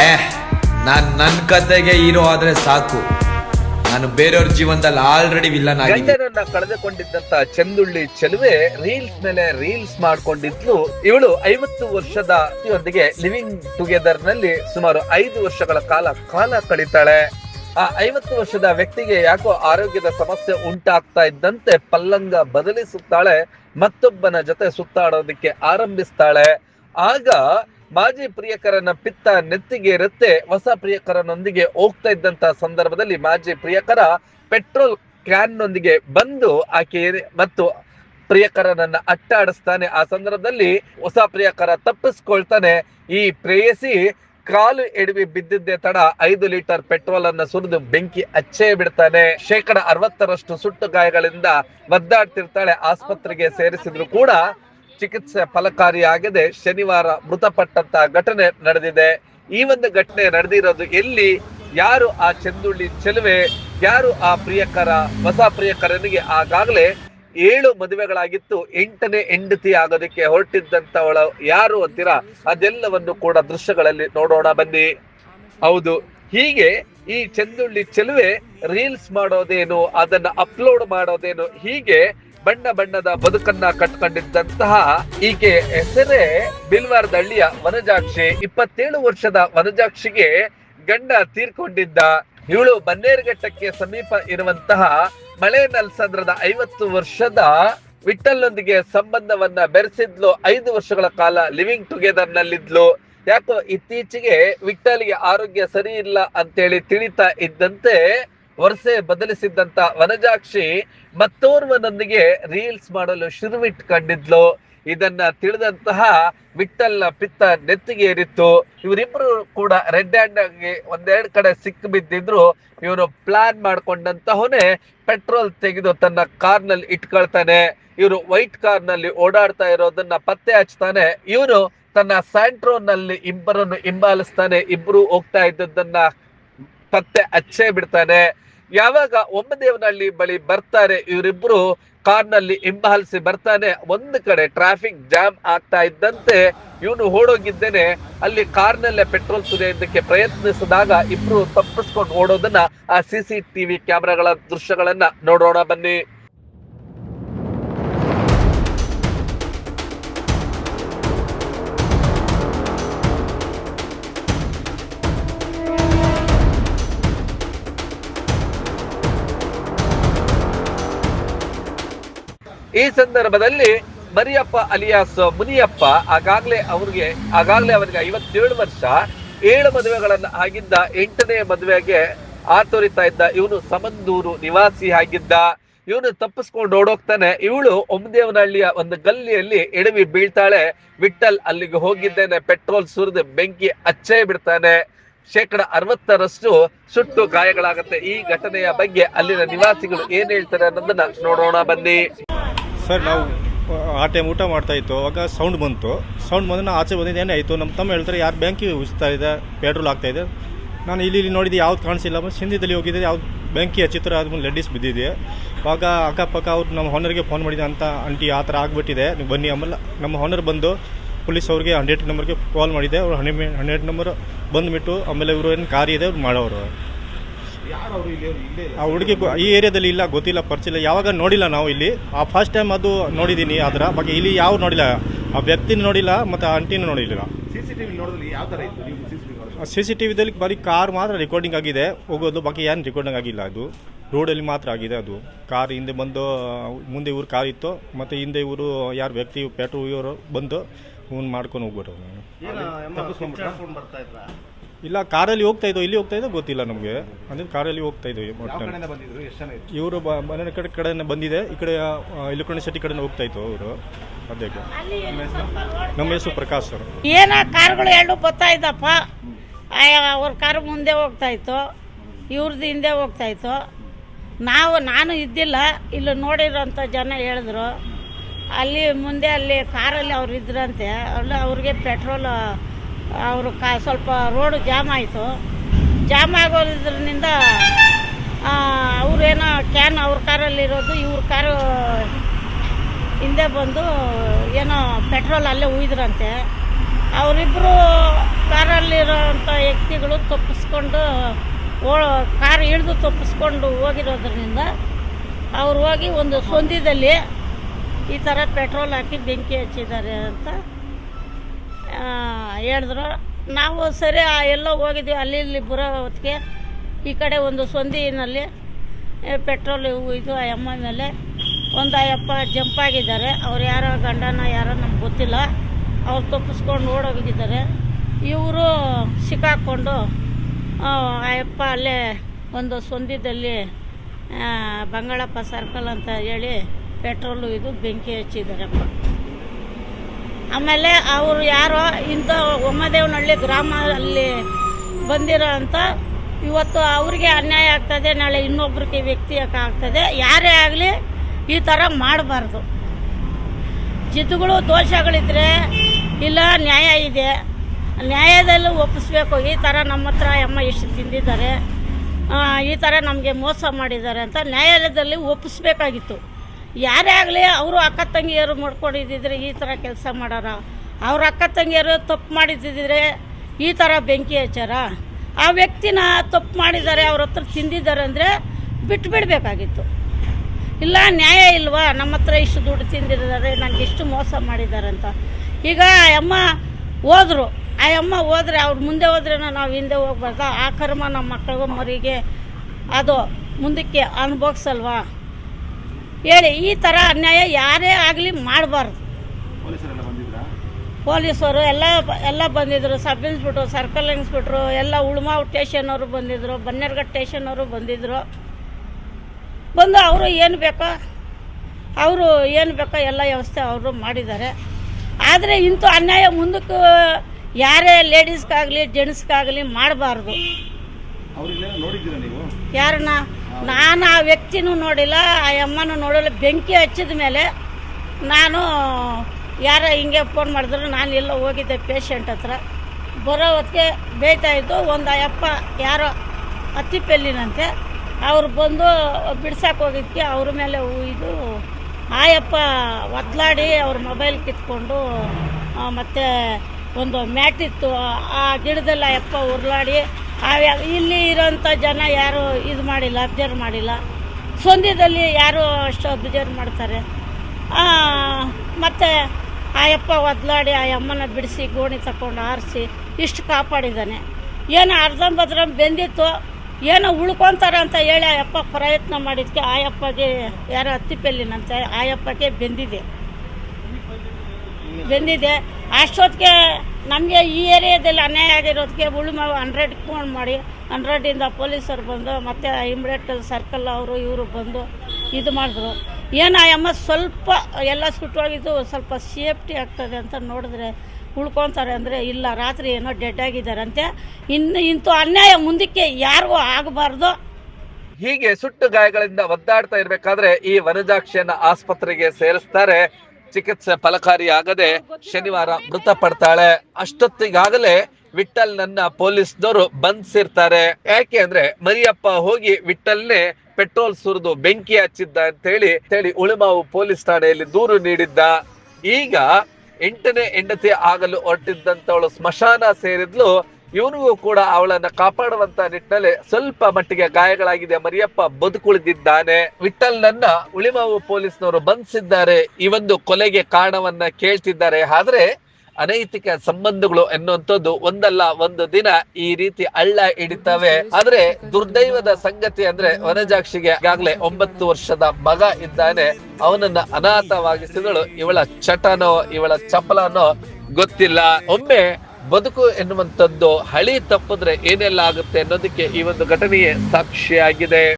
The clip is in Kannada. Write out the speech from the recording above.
ಏ ನಾನ್ ನನ್ ಕತೆಗೆ ಹೀರೋ ಆದ್ರೆ ಸಾಕು. ನಾನು ಬೇರೆಯವ್ರ ಜೀವನದಲ್ಲಿ ಆಲ್ರೆಡಿ ವಿಲ್ಲನ್ ಆಗಿದ್ದೆ ಗಂಡನನ್ನ ಕಳೆದುಕೊಂಡಿದ್ದಂತ ಚಂದುಳ್ಳಿ ಚೆಲುವೆ ರೀಲ್ಸ್ ಮೇಲೆ ರೀಲ್ಸ್ ಮಾಡ್ಕೊಂಡಿದ್ಲು. ಇವಳು ಐವತ್ತು ವರ್ಷದ ವ್ಯಕ್ತಿಯೊಂದಿಗೆ ಲಿವಿಂಗ್ ಟುಗೆದರ್ನಲ್ಲಿ ಸುಮಾರು ಐದು ವರ್ಷಗಳ ಕಾಲ ಕಾಲ ಕಳೀತಾಳೆ. ಆ ಐವತ್ತು ವರ್ಷದ ವ್ಯಕ್ತಿಗೆ ಯಾಕೋ ಆರೋಗ್ಯದ ಸಮಸ್ಯೆ ಉಂಟಾಗ್ತಾ ಇದ್ದಂತೆ ಪಲ್ಲಂಗ ಬದಲಿಸುತ್ತಾಳೆ, ಮತ್ತೊಬ್ಬನ ಜೊತೆ ಸುತ್ತಾಡೋದಕ್ಕೆ ಆರಂಭಿಸ್ತಾಳೆ. ಆಗ ಮಾಜಿ ಪ್ರಿಯಕರನ ಪಿತ್ತ ನೆತ್ತಿಗೆ ರತ್ತೆ ಹೊಸ ಪ್ರಿಯಕರನೊಂದಿಗೆ ಹೋಗ್ತಾ ಇದ್ದಂತ ಸಂದರ್ಭದಲ್ಲಿ ಮಾಜಿ ಪ್ರಿಯಕರ ಪೆಟ್ರೋಲ್ ಕ್ಯಾನ್ ನೊಂದಿಗೆ ಬಂದು ಆಕೆ ಮತ್ತು ಪ್ರಿಯಕರನನ್ನ ಅಟ್ಟಾಡಿಸ್ತಾನೆ. ಆ ಸಂದರ್ಭದಲ್ಲಿ ಹೊಸ ಪ್ರಿಯಕರ ತಪ್ಪಿಸ್ಕೊಳ್ತಾನೆ. ಈ ಪ್ರೇಯಸಿ ಕಾಲು ಎಡವಿ ಬಿದ್ದಿದ್ದೆ ತಡ ಐದು ಲೀಟರ್ ಪೆಟ್ರೋಲ್ ಅನ್ನ ಸುರಿದು ಬೆಂಕಿ ಹಚ್ಚೇ ಬಿಡ್ತಾನೆ. ಶೇಕಡ ಅರವತ್ತರಷ್ಟು ಸುಟ್ಟು ಗಾಯಗಳಿಂದ ಒದ್ದಾಡ್ತಿರ್ತಾಳೆ. ಆಸ್ಪತ್ರೆಗೆ ಸೇರಿಸಿದ್ರು ಕೂಡ ಚಿಕಿತ್ಸೆ ಫಲಕಾರಿಯಾಗದೆ ಶನಿವಾರ ಮೃತಪಟ್ಟಂತ ಘಟನೆ ನಡೆದಿದೆ. ಈ ಒಂದು ಘಟನೆ ನಡೆದಿರೋದು ಎಲ್ಲಿ? ಯಾರು ಆ ಚಂದುಳ್ಳಿ ಚೆಲುವೆ? ಯಾರು ಆ ಪ್ರಿಯಕರ, ಹೊಸ ಪ್ರಿಯಕರನಿಗೆ ಆಗಾಗಲೇ ಏಳು ಮದುವೆಗಳಾಗಿತ್ತು. ಎಂಟನೇ ಹೆಂಡತಿ ಆಗೋದಕ್ಕೆ ಹೊರಟಿದ್ದಂತವಳ ಯಾರು ಅಂತೀರಾ? ಅದೆಲ್ಲವನ್ನು ಕೂಡ ದೃಶ್ಯಗಳಲ್ಲಿ ನೋಡೋಣ ಬನ್ನಿ. ಹೌದು. ಹೀಗೆ ಈ ಚಂದುಳ್ಳಿ ಚೆಲುವೆ ರೀಲ್ಸ್ ಮಾಡೋದೇನು, ಅದನ್ನ ಅಪ್ಲೋಡ್ ಮಾಡೋದೇನು, ಹೀಗೆ ಬಣ್ಣ ಬಣ್ಣದ ಬದುಕನ್ನ ಕಟ್ಕೊಂಡಿದ್ದಂತಹ ಈಕೆ ಹೆಸರೇ ಬಿಲ್ವಾರದಳ್ಳಿಯ ವನಜಾಕ್ಷಿ. ಇಪ್ಪತ್ತೇಳು ವರ್ಷದ ವನಜಾಕ್ಷಿಗೆ ಗಂಡ ತೀರ್ಕೊಂಡಿದ್ದ ಇವಳು ಬನ್ನೇರುಘಟ್ಟಕ್ಕೆ ಸಮೀಪ ಇರುವಂತಹ ಮಳೆ ನಲ್ಸಂದ್ರದ ಐವತ್ತು ವರ್ಷದ ವಿಠಲ್ನೊಂದಿಗೆ ಸಂಬಂಧವನ್ನ ಬೆರೆಸಿದ್ಲು. ಐದು ವರ್ಷಗಳ ಕಾಲ ಲಿವಿಂಗ್ ಟುಗೆದರ್ ನಲ್ಲಿದ್ಲು ಯಾಕೋ ಇತ್ತೀಚೆಗೆ ವಿಠಲ್ಗೆ ಆರೋಗ್ಯ ಸರಿ ಇಲ್ಲ ಅಂತೇಳಿ ತಿಳಿತಾ ಇದ್ದಂತೆ ವರ್ಷೆ ಬದಲಿಸಿದ್ದಂತ ವನಜಾಕ್ಷಿ ಮತ್ತೋರ್ವನೊಂದಿಗೆ ರೀಲ್ಸ್ ಮಾಡಲು ಶುರುವಿಟ್ಕೊಂಡಿದ್ಲು ಇದನ್ನ ತಿಳಿದಂತಹ ವಿಠಲ್ನ ಪಿತ್ತ ನೆತ್ತಿಗೆ ಏರಿತ್ತು. ಇವರಿಬ್ರು ಕೂಡ ರೆಡ್ ಹ್ಯಾಂಡ್ ಆಗಿ ಒಂದೆರಡು ಕಡೆ ಸಿಕ್ಕಿ ಬಿದ್ದಿದ್ರು. ಇವನು ಪ್ಲಾನ್ ಮಾಡ್ಕೊಂಡಂತಹವನೇ ಪೆಟ್ರೋಲ್ ತೆಗೆದು ತನ್ನ ಕಾರ್ನಲ್ಲಿ ಇಟ್ಕೊಳ್ತಾನೆ. ಇವರು ವೈಟ್ ಕಾರ್ನಲ್ಲಿ ಓಡಾಡ್ತಾ ಇರೋದನ್ನ ಪತ್ತೆ ಹಚ್ತಾನೆ. ಇವನು ತನ್ನ ಸ್ಯಾಂಟ್ರೋನಲ್ಲಿ ಇಬ್ಬರನ್ನು ಹಿಂಬಾಲಿಸ್ತಾನೆ. ಇಬ್ರು ಹೋಗ್ತಾ ಇದ್ದದ್ದನ್ನ ಪತ್ತೆ ಹಚ್ಚೇ ಬಿಡ್ತಾನೆ. ಯಾವಾಗ ಒಮ್ಮದೇವನಹಳ್ಳಿ ಬಳಿ ಬರ್ತಾರೆ, ಇವರಿಬ್ರು ಕಾರ್ನಲ್ಲಿ ಹಿಂಬಾಲಿಸಿ ಬರ್ತಾನೆ. ಒಂದು ಕಡೆ ಟ್ರಾಫಿಕ್ ಜಾಮ್ ಆಗ್ತಾ ಇದ್ದಂತೆ ಇವನು ಓಡೋಗಿದ್ದೇನೆ. ಅಲ್ಲಿ ಕಾರ್ನಲ್ಲೇ ಪೆಟ್ರೋಲ್ ಸುರಿಯೋದಕ್ಕೆ ಪ್ರಯತ್ನಿಸಿದಾಗ ಇಬ್ರು ತಪ್ಪಿಸ್ಕೊಂಡು ಓಡೋದನ್ನ ಆ ಸಿ ಸಿ ಟಿವಿ ಕ್ಯಾಮೆರಾಗಳ ದೃಶ್ಯಗಳನ್ನ ನೋಡೋಣ ಬನ್ನಿ. ಈ ಸಂದರ್ಭದಲ್ಲಿ ಮರಿಯಪ್ಪ ಅಲಿಯಾಸ್ ಮುನಿಯಪ್ಪ ಆಗಾಗ್ಲೇ ಅವ್ರಿಗೆ ಆಗಾಗ್ಲೇ ಅವರಿಗೆ ಐವತ್ತೇಳು ವರ್ಷ. ಏಳು ಮದುವೆಗಳನ್ನ ಆಗಿದ್ದ ಎಂಟನೇ ಮದುವೆಗೆ ಆತೋರಿತಾ ಇದ್ದ ಇವನು ಸಮಂದೂರು ನಿವಾಸಿ ಆಗಿದ್ದ. ಇವನು ತಪ್ಪಿಸ್ಕೊಂಡು ಓಡೋಗ್ತಾನೆ. ಇವಳು ಒಮ್ಮದೇವನಹಳ್ಳಿಯ ಒಂದು ಗಲ್ಲಿಯಲ್ಲಿ ಎಡವಿ ಬೀಳ್ತಾಳೆ. ವಿಠಲ್ ಅಲ್ಲಿಗೆ ಹೋಗಿದ್ದೇನೆ. ಪೆಟ್ರೋಲ್ ಸುರಿದು ಬೆಂಕಿ ಅಚ್ಚೇ ಬಿಡ್ತಾನೆ. ಶೇಕಡ ಅರವತ್ತರಷ್ಟು ಸುಟ್ಟು ಗಾಯಗಳಾಗುತ್ತೆ. ಈ ಘಟನೆಯ ಬಗ್ಗೆ ಅಲ್ಲಿನ ನಿವಾಸಿಗಳು ಏನ್ ಹೇಳ್ತಾರೆ ಅನ್ನೋದನ್ನ ನೋಡೋಣ ಬನ್ನಿ. ಸರ್, ನಾವು, ಆ ಟೈಮ್ ಊಟ ಮಾಡ್ತಾ ಇತ್ತು, ಅವಾಗ ಸೌಂಡ್ ಬಂತು. ಸೌಂಡ್ ಬಂದು ನಾನು ಆಚೆ ಬಂದಿದ್ದು, ಏನೇ ಆಯಿತು ನಮ್ಮ ತಮ್ಮ ಹೇಳ್ತಾರೆ, ಯಾರು ಬ್ಯಾಂಕಿಗೆ ಉಜ್ತಾ ಇದೆ ಪೆಟ್ರೋಲ್ ಆಗ್ತಾಯಿದೆ ನಾನು ಇಲ್ಲಿ ಇಲ್ಲಿ ನೋಡಿದ್ದು, ಯಾವ್ದು ಕಾಣಿಸಿಲ್ಲ. ಮತ್ತು ಹೋಗಿದ್ದೆ, ಯಾವ್ದು ಬೆಂಕಿ ಹಚ್ಚಿತ್ರ ಆದ್ಮೇಲೆ ಲೆಡ್ಡಿಸ್ ಬಿದ್ದಿದೆ. ಆವಾಗ ಅಕ್ಕಪಕ್ಕ ಅವ್ರು ನಮ್ಮ ಹೊನರ್ಗೆ ಫೋನ್ ಮಾಡಿದೆ ಅಂತ, ಆಂಟಿ, ಆ ಥರ ಆಗಿಬಿಟ್ಟಿದೆ, ನೀವು ಬನ್ನಿ ಆಮೇಲೆ ನಮ್ಮ ಹೊನರ್ ಬಂದು ಪೊಲೀಸ್ ಅವ್ರಿಗೆ ಹಂಡ್ರೆಡ್ ನಂಬರ್ಗೆ ಕಾಲ್ ಮಾಡಿದೆ. ಅವ್ರು ಹಂಡ್ರೆಡ್ ಹಂಡ್ರೆಡ್ ನಂಬರ್ ಬಂದುಬಿಟ್ಟು, ಆಮೇಲೆ ಇವರು ಏನು ಕಾರ್ ಇದೆ, ಅವ್ರು ಮಾಡೋರು. ಆ ಹುಡುಗಿ ಈ ಏರಿಯಾದಲ್ಲಿ ಇಲ್ಲ ಗೊತ್ತಿಲ್ಲ ಪರಿಚಯ ಯಾವಾಗ ನೋಡಿಲ್ಲ ನಾವು ಇಲ್ಲಿ. ಆ ಫಸ್ಟ್ ಟೈಮ್ ಅದು ನೋಡಿದ್ದೀನಿ ಅದರ ಬಗ್ಗೆ ಇಲ್ಲಿ ಯಾವ ನೋಡಿಲ್ಲ. ಆ ವ್ಯಕ್ತಿನ ನೋಡಿಲ್ಲ ಮತ್ತು ಆ ಆಂಟಿನ ನೋಡಿಲ್ಲ. ಸಿ ಸಿ ಟಿ ವಿದಲ್ಲಿ ಬರೀ ಕಾರ್ ಮಾತ್ರ ರೆಕಾರ್ಡಿಂಗ್ ಆಗಿದೆ. ಹೋಗೋದು ಬಾಕಿ ಏನು ರೆಕಾರ್ಡಿಂಗ್ ಆಗಿಲ್ಲ ಅದು. ರೋಡಲ್ಲಿ ಮಾತ್ರ ಆಗಿದೆ ಅದು. ಕಾರ್ ಹಿಂದೆ ಬಂದು ಮುಂದೆ ಇವ್ರ ಕಾರ್ ಇತ್ತು. ಮತ್ತು ಹಿಂದೆ ಇವರು ಯಾರು ವ್ಯಕ್ತಿ ಪೆಟ್ರೋಲ್ ಇವರು ಬಂದು ಫೋನ್ ಮಾಡ್ಕೊಂಡು ಹೋಗ್ಬಿಟ್ಟು ಇಲ್ಲ ಕಾರಲ್ಲಿ ಹೋಗ್ತಾ ಇದ್ದೋ ಇಲ್ಲಿ ಹೋಗ್ತಾ ಇದ್ದೋ ಗೊತ್ತಿಲ್ಲ ನಮಗೆ. ಅಂದರೆ ಕಾರಲ್ಲಿ ಹೋಗ್ತಾ ಇದ್ವಿ ಇವರು ಮನೆ ಕಡೆ ಕಡೆ ಬಂದಿದೆ. ಈ ಕಡೆ ಇಲೆಕ್ಟ್ರಾನಿಕ್ ಸಿಟಿ ಕಡೆ ಹೋಗ್ತಾ ಇತ್ತು ಅವರು ಅದಕ್ಕೆ ನಮ್ಮ ಹೆಸರು? ಪ್ರಕಾಶ್ ಅವರು ಏನೋ ಕಾರ್ಗಳು ಎರಡು ಬರ್ತಾ ಇದ್ದಪ್ಪ. ಅವ್ರ ಕಾರ್ ಮುಂದೆ ಹೋಗ್ತಾ ಇತ್ತು. ಇವ್ರದ್ದು ಹಿಂದೆ ಹೋಗ್ತಾ ಇತ್ತು. ನಾವು ನಾನು ಇದ್ದಿಲ್ಲ. ಇಲ್ಲಿ ನೋಡಿರೋಂಥ ಜನ ಹೇಳಿದ್ರು. ಅಲ್ಲಿ ಮುಂದೆ ಅಲ್ಲಿ ಕಾರಲ್ಲಿ ಅವ್ರು ಇದ್ರಂತೆ. ಅಲ್ಲಿ ಅವ್ರಿಗೆ ಪೆಟ್ರೋಲ್ ಅವರು ಕ ಸ್ವಲ್ಪ ರೋಡು ಜಾಮ್ ಆಯಿತು. ಜಾಮ್ ಆಗೋದ್ರಿಂದ ಅವ್ರೇನೋ ಕ್ಯಾನ್ ಅವ್ರ ಕಾರಲ್ಲಿರೋದು ಇವ್ರ ಕಾರು ಹಿಂದೆ ಬಂದು ಏನೋ ಪೆಟ್ರೋಲ್ ಅಲ್ಲೇ ಉಯ್ದ್ರಂತೆ. ಅವರಿಬ್ಬರು ಕಾರಲ್ಲಿ ಕಾರಲ್ಲಿರೋಂಥ ವ್ಯಕ್ತಿಗಳು ತಪ್ಪಿಸ್ಕೊಂಡು ಓ ಕಾರ್ ಇಳಿದು ತಪ್ಪಿಸ್ಕೊಂಡು ಹೋಗಿರೋದ್ರಿಂದ ಅವ್ರು ಹೋಗಿ ಒಂದು ಸೊಂದಿದಲ್ಲಿ ಈ ಥರ ಪೆಟ್ರೋಲ್ ಹಾಕಿ ಬೆಂಕಿ ಹಚ್ಚಿದ್ದಾರೆ ಅಂತ ಹೇಳಿದ್ರು. ನಾವು ಸರಿ ಎಲ್ಲೋ ಹೋಗಿದ್ವಿ. ಅಲ್ಲಿ, ಇಲ್ಲಿ ಬರೋ ಹೊತ್ತಿಗೆ ಈ ಕಡೆ ಒಂದು ಸೊಂದಿನಲ್ಲಿ ಪೆಟ್ರೋಲ್ ಇದು ಅಮ್ಮ ಮೇಲೆ ಒಂದು ಅಯ್ಯಪ್ಪ ಜಂಪ್ ಆಗಿದ್ದಾರೆ. ಅವ್ರು ಯಾರೋ ಗಂಡನ ಯಾರೋ ನಮ್ಗೆ ಗೊತ್ತಿಲ್ಲ. ಅವ್ರು ತಪ್ಪಿಸ್ಕೊಂಡು ಓಡೋಗಿದ್ದಾರೆ. ಇವರು ಸಿಕ್ಕಾಕ್ಕೊಂಡು ಅಯ್ಯಪ್ಪ ಅಲ್ಲೇ ಒಂದು ಸೊಂದಿದಲ್ಲಿ ಬಂಗಾಳಪ್ಪ ಸರ್ಕಲ್ ಅಂತ ಹೇಳಿ ಪೆಟ್ರೋಲು, ಇದು ಬೆಂಕಿ ಹಚ್ಚಿದ್ದಾರಪ್ಪ ಆಮೇಲೆ ಅವರು ಯಾರೋ ಇಂಥ ಒಮ್ಮದೇವನಹಳ್ಳಿ ಗ್ರಾಮ ಅಲ್ಲಿ ಬಂದಿರೋ ಅಂತ ಇವತ್ತು ಅವ್ರಿಗೆ ಅನ್ಯಾಯ ಆಗ್ತದೆ, ನಾಳೆ ಇನ್ನೊಬ್ರಿಗೆ ವ್ಯಕ್ತಿ ಆಗ್ತದೆ ಯಾರೇ ಆಗಲಿ ಈ ಥರ ಮಾಡಬಾರ್ದು. ಜಿದ್ದುಗಳು ದೋಷಗಳಿದ್ರೆ ಇಲ್ಲ, ನ್ಯಾಯ ಇದೆ. ನ್ಯಾಯದಲ್ಲಿ ಒಪ್ಪಿಸ್ಬೇಕು. ಈ ಥರ ನಮ್ಮ ಹತ್ರ ಅಮ್ಮ ಎಷ್ಟು ತಿಂದಿದ್ದಾರೆ ಈ ಥರ ನಮಗೆ ಮೋಸ ಮಾಡಿದ್ದಾರೆ ಅಂತ ನ್ಯಾಯಾಲಯದಲ್ಲಿ ಒಪ್ಪಿಸ್ಬೇಕಾಗಿತ್ತು. ಯಾರೇ ಆಗಲಿ, ಅವರು ಅಕ್ಕ ತಂಗಿಯರು ಮಾಡ್ಕೊಂಡಿದ್ದಿದ್ರೆ ಈ ಥರ ಕೆಲಸ ಮಾಡೋರ ಅವ್ರ ಅಕ್ಕ ತಂಗಿಯರು ತಪ್ಪು ಮಾಡಿದ್ದಿದ್ರೆ ಈ ಥರ ಬೆಂಕಿ ಹಚ್ಚಾರ? ಆ ವ್ಯಕ್ತಿನ ತಪ್ಪು ಮಾಡಿದ್ದಾರೆ, ಅವ್ರ ಹತ್ರ ತಿಂದಿದ್ದಾರೆ ಅಂದರೆ ಬಿಟ್ಬಿಡ್ಬೇಕಾಗಿತ್ತು. ಇಲ್ಲ, ನ್ಯಾಯ ಇಲ್ವಾ? ನಮ್ಮ ಹತ್ರ ಇಷ್ಟು ದುಡ್ಡು ತಿಂದಿದ್ದಾರೆ ನನಗೆ ಇಷ್ಟು ಮೋಸ ಮಾಡಿದ್ದಾರೆ ಅಂತ. ಈಗ ಅಮ್ಮ ಹೋದರು. ಆ ಅಮ್ಮ ಹೋದ್ರೆ, ಅವ್ರು ಮುಂದೆ ಹೋದ್ರೆ ನಾವು ಹಿಂದೆ ಹೋಗ್ಬಾರ್ದ? ಆ ಕರ್ಮ ನಮ್ಮ ಮಕ್ಕಳಿಗೂ ಮರಿಗೆ ಅದು ಮುಂದಕ್ಕೆ ಅನುಭವಿಸಲ್ವಾ? ಹೇಳಿ ಈ ಥರ ಅನ್ಯಾಯ ಯಾರೇ ಆಗಲಿ ಮಾಡಬಾರ್ದು. ಪೊಲೀಸರು ಎಲ್ಲ ಎಲ್ಲ ಬಂದಿದ್ರು. ಸಬ್ ಇನ್ಸ್ಪೆಕ್ಟ್ರು ಸರ್ಕಲ್ ಇನ್ಸ್ಪೆಕ್ಟ್ರು ಎಲ್ಲ ಉಳ್ಮಾವ್ ಸ್ಟೇಷನವರು ಬಂದಿದ್ರು. ಬನ್ನೇರ್ಘಟ್ಟ ಸ್ಟೇಷನವರು ಬಂದಿದ್ರು. ಬಂದು ಅವರು ಏನು ಬೇಕೋ ಅವರು ಏನು ಬೇಕೋ ಎಲ್ಲ ವ್ಯವಸ್ಥೆ ಅವರು ಮಾಡಿದ್ದಾರೆ. ಆದರೆ ಇಂಥ ಅನ್ಯಾಯ ಮುಂದಕ್ಕೆ ಯಾರೇ ಲೇಡೀಸ್ಗಾಗಲಿ ಜೆಂಟ್ಸ್ಗಾಗಲಿ ಮಾಡಬಾರ್ದು. ಯಾರನ್ನ? ನಾನು ಆ ವ್ಯಕ್ತಿನೂ ನೋಡಿಲ್ಲ, ಆ ಅಮ್ಮನೂ ನೋಡಿಲ್ಲ. ಬೆಂಕಿ ಹಚ್ಚಿದ ಮೇಲೆ ನಾನು ಯಾರ ಹಿಂಗೆ ಫೋನ್ ಮಾಡಿದ್ರು, ನಾನು ಎಲ್ಲೋ ಹೋಗಿದ್ದೆ ಪೇಷಂಟ್ ಹತ್ರ. ಬರೋ ಹೊತ್ತಿಗೆ ಬೇಯ್ತಾ ಇದ್ದು ಒಂದು ಅಯ್ಯಪ್ಪ ಯಾರೋ ಅತ್ತಿಪೆಲ್ಲಿನಂತೆ ಅವ್ರು ಬಂದು ಬಿಡ್ಸಕ್ಕೆ ಹೋಗಿದ್ದಕ್ಕೆ ಅವ್ರ ಮೇಲೆ ಇದು ಆಯಪ್ಪ ಒದ್ಲಾಡಿ ಅವ್ರ ಮೊಬೈಲ್ ಕಿತ್ಕೊಂಡು ಮತ್ತು ಒಂದು ಮ್ಯಾಟ್ ಇತ್ತು ಆ ಗಿಡದಲ್ಲಿ ಆಯಪ್ಪ ಉರ್ಲಾಡಿ ಇಲ್ಲಿ ಇರೋಂಥ ಜನ ಯಾರು ಇದು ಮಾಡಿಲ್ಲ ಅಬ್ಸರ್ವ್ ಮಾಡಿಲ್ಲ. ಸಂಧ್ಯದಲ್ಲಿ ಯಾರು ಅಷ್ಟು ಅಬ್ಸರ್ವ್ ಮಾಡ್ತಾರೆ. ಆ, ಮತ್ತೆ ಆಯಪ್ಪ ಒದ್ಲಾಡಿ ಆ ಅಮ್ಮನ ಬಿಡಿಸಿ ಗೋಣಿ ತಗೊಂಡು ಆರಿಸಿ ಇಷ್ಟು ಕಾಪಾಡಿದ್ದಾನೆ. ಏನೋ ಅರ್ಧಂಬರ್ಧ ಬೆಂದಿತ್ತು ಏನೋ ಉಳ್ಕೊತಾರೆ ಅಂತ ಹೇಳಿ ಆಯಪ್ಪ ಪ್ರಯತ್ನ ಮಾಡಿದ್ಕೆ ಆಯಪ್ಪಗೆ ಯಾರೋ ಅತ್ತಿಪೆಲ್ಲಿನಂತೆ ಆಯಪ್ಪಗೆ ಬೆಂದಿದೆ. ಬೆಂದಿದೆ. ಅಷ್ಟೊತ್ತಿಗೆ ನಮಗೆ ಈ ಏರಿಯಾದಲ್ಲಿ ಅನ್ಯಾಯ ಆಗಿರೋದಕ್ಕೆ ಉಳುಮ ಹಂಡ್ರೆಡ್ ಫೋನ್ ಮಾಡಿ ಹಂಡ್ರೆಡಿಂದ ಪೊಲೀಸರು ಬಂದು, ಮತ್ತು ಇಮ್ರೆಟ್ ಸರ್ಕಲ್ ಅವರು, ಇವರು ಬಂದು ಇದು ಮಾಡಿದ್ರು. ಏನೋ ಅಮ್ಮ ಸ್ವಲ್ಪ ಎಲ್ಲ ಸುಟ್ಟೋಗಿದ್ದು ಸ್ವಲ್ಪ ಸೇಫ್ಟಿ ಆಗ್ತದೆ ಅಂತ ನೋಡಿದ್ರೆ ಉಳ್ಕೊತಾರೆ ಅಂದರೆ, ಇಲ್ಲ, ರಾತ್ರಿ ಏನೋ ಡೆಡ್ ಆಗಿದ್ದಾರಂತೆ. ಇನ್ನು ಇಂಥ ಅನ್ಯಾಯ ಮುಂದಕ್ಕೆ ಯಾರಿಗೂ ಆಗಬಾರ್ದು. ಹೀಗೆ ಸುಟ್ಟು ಗಾಯಗಳಿಂದ ಒದ್ದಾಡ್ತಾ ಇರಬೇಕಾದ್ರೆ ಈ ವನಜಾಕ್ಷಿಯನ್ನ ಆಸ್ಪತ್ರೆಗೆ ಸೇರಿಸ್ತಾರೆ. ಚಿಕಿತ್ಸೆ ಫಲಕಾರಿಯಾಗದೆ ಶನಿವಾರ ಮೃತಪಡ್ತಾಳೆ. ಅಷ್ಟೊತ್ತಿಗಾಗಲೇ ವಿಠಲ್ ನನ್ನ ಪೊಲೀಸ್ನವರು ಬಂಧಿಸಿರ್ತಾರೆ. ಯಾಕೆ ಅಂದ್ರೆ ಮರಿಯಪ್ಪ ಹೋಗಿ ವಿಠಲ್ನೇ ಪೆಟ್ರೋಲ್ ಸುರಿದು ಬೆಂಕಿ ಹಚ್ಚಿದ್ದ ಅಂತ ಹೇಳಿ ಹೇಳಿ ಉಳಿಮಾವು ಪೊಲೀಸ್ ಠಾಣೆಯಲ್ಲಿ ದೂರು ನೀಡಿದ್ದ. ಈಗ ಎಂಟನೇ ಹೆಂಡತಿ ಆಗಲು ಹೊರಟಿದ್ದಂತವಳು ಸ್ಮಶಾನ ಸೇರಿದ್ಲು. ಇವನಿಗೂ ಕೂಡ ಅವಳನ್ನ ಕಾಪಾಡುವಂತ ನಿಟ್ಟಿನಲ್ಲಿ ಸ್ವಲ್ಪ ಮಟ್ಟಿಗೆ ಗಾಯಗಳಾಗಿದೆ. ಮರಿಯಪ್ಪ ಬದುಕುಳಿದಿದ್ದಾನೆ. ವಿಠಲ್ ನನ್ನ ಉಳಿಮಾವು ಪೊಲೀಸ್ನವರು ಬಂಧಿಸಿದ್ದಾರೆ. ಈ ಒಂದು ಕೊಲೆಗೆ ಕಾರಣವನ್ನ ಕೇಳ್ತಿದ್ದಾರೆ. ಆದ್ರೆ ಅನೈತಿಕ ಸಂಬಂಧಗಳು ಎನ್ನುವಂಥದ್ದು ಒಂದಲ್ಲ, ಒಂದು ದಿನ ಈ ರೀತಿ ಅಳ್ಳ ಹಿಡಿತವೆ. ಆದ್ರೆ ದುರ್ದೈವದ ಸಂಗತಿ ಅಂದ್ರೆ ವನಜಾಕ್ಷಿಗೆ ಈಗಾಗಲೇ ಒಂಬತ್ತು ವರ್ಷದ ಮಗ ಇದ್ದಾನೆ. ಅವನನ್ನ ಅನಾಥವಾಗಿಸಿದಳು. ಇವಳ ಚಟನೋ, ಇವಳ ಚಪಲನೋ ಗೊತ್ತಿಲ್ಲ. ಒಮ್ಮೆ ಬದುಕು ಎನ್ನುವಂಥದ್ದು ಹಳಿ ತಪ್ಪಿದ್ರೆ ಏನೆಲ್ಲ ಆಗುತ್ತೆ ಅನ್ನೋದಕ್ಕೆ ಈ ಒಂದು ಘಟನೆಯೇ ಸಾಕ್ಷಿಯಾಗಿದೆ.